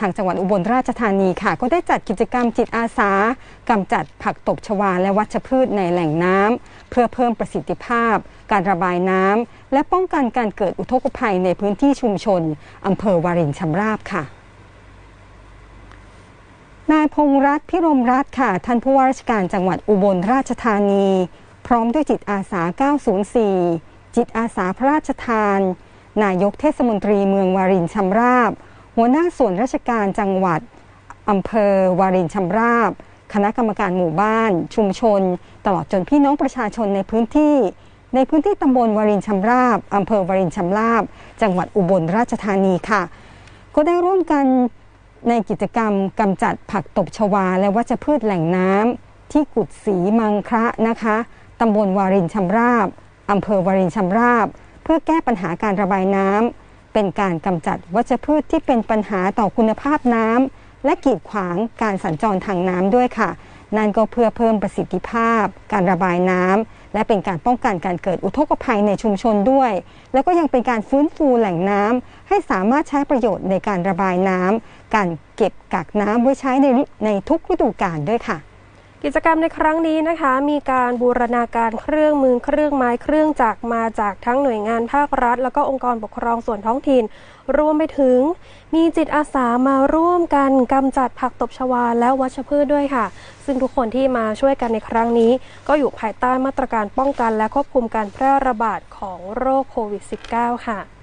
ทางจังหวัดอุบลราชธานีค่ะ ก็ได้จัดกิจกรรมจิตอาสากำจัดผักตบชวาและวัชพืชในแหล่งน้ำเพื่อเพิ่มประสิทธิภาพ การระบายน้ำและป้องกันการเกิดอุทกภัยในพื้นที่ชุมชนอำเภอวารินชำราบค่ะนายพงษ์รัตน์พิรมรัตน์ค่ะ ท่านผู้ว่าราชการจังหวัดอุบลราชธานี พร้อมด้วยจิตอาสา 904 จิตอาสาพระราชทาน นายกเทศมนตรีเมืองวารินชำราบ หัวหน้าส่วนราชการจังหวัดอำเภอวารินชำราบ คณะกรรมการหมู่บ้าน ชุมชน ตลอดจนพี่น้องประชาชนในพื้นที่ ในพื้นที่ตำบลวารินชำราบอำเภอวารินชำราบ จังหวัดอุบลราชธานีค่ะ ก็ได้ร่วมกันในกิจกรรมกำจัดผักตบชวา และวัชพืชแหล่งน้ำที่กุดสีมังคระนะคะตำบลวารินชำราบอำเภอวารินชำราบ เพื่อแก้ปัญหาการระบายน้ำ เป็นการกำจัดวัชพืชที่เป็นปัญหาต่อคุณภาพน้ำและกีดขวางการสัญจรทางน้ำด้วยค่ะ นั่นก็เพื่อเพิ่มประสิทธิภาพ การระบายน้ำและเป็นการป้องกันการเกิดอุทกภัยในชุมชนด้วย แล้วก็ยังเป็นการฟื้นฟูแหล่งน้ำให้สามารถใช้ประโยชน์ในการระบายน้ำการเก็บกักน้ำไว้ใช้ในในทุกฤดูกาลด้วยค่ะ กิจกรรมในครั้งนี้นะคะ มีการบูรณาการเครื่องมือเครื่องไม้เครื่องจักรมาจากทั้งหน่วยงานภาครัฐ แล้วก็องค์กรปกครองส่วนท้องถิ่น รวมไปถึง มีจิตอาสามาร่วมกันกำจัดผักตบชวาและวัชพืชด้วยค่ะ ซึ่งทุกคนที่มาช่วยกันในครั้งนี้ ก็อยู่ภายใต้มาตรการป้องกันและควบคุมการแพร่ระบาดของโรคโควิด -19 ค่ะ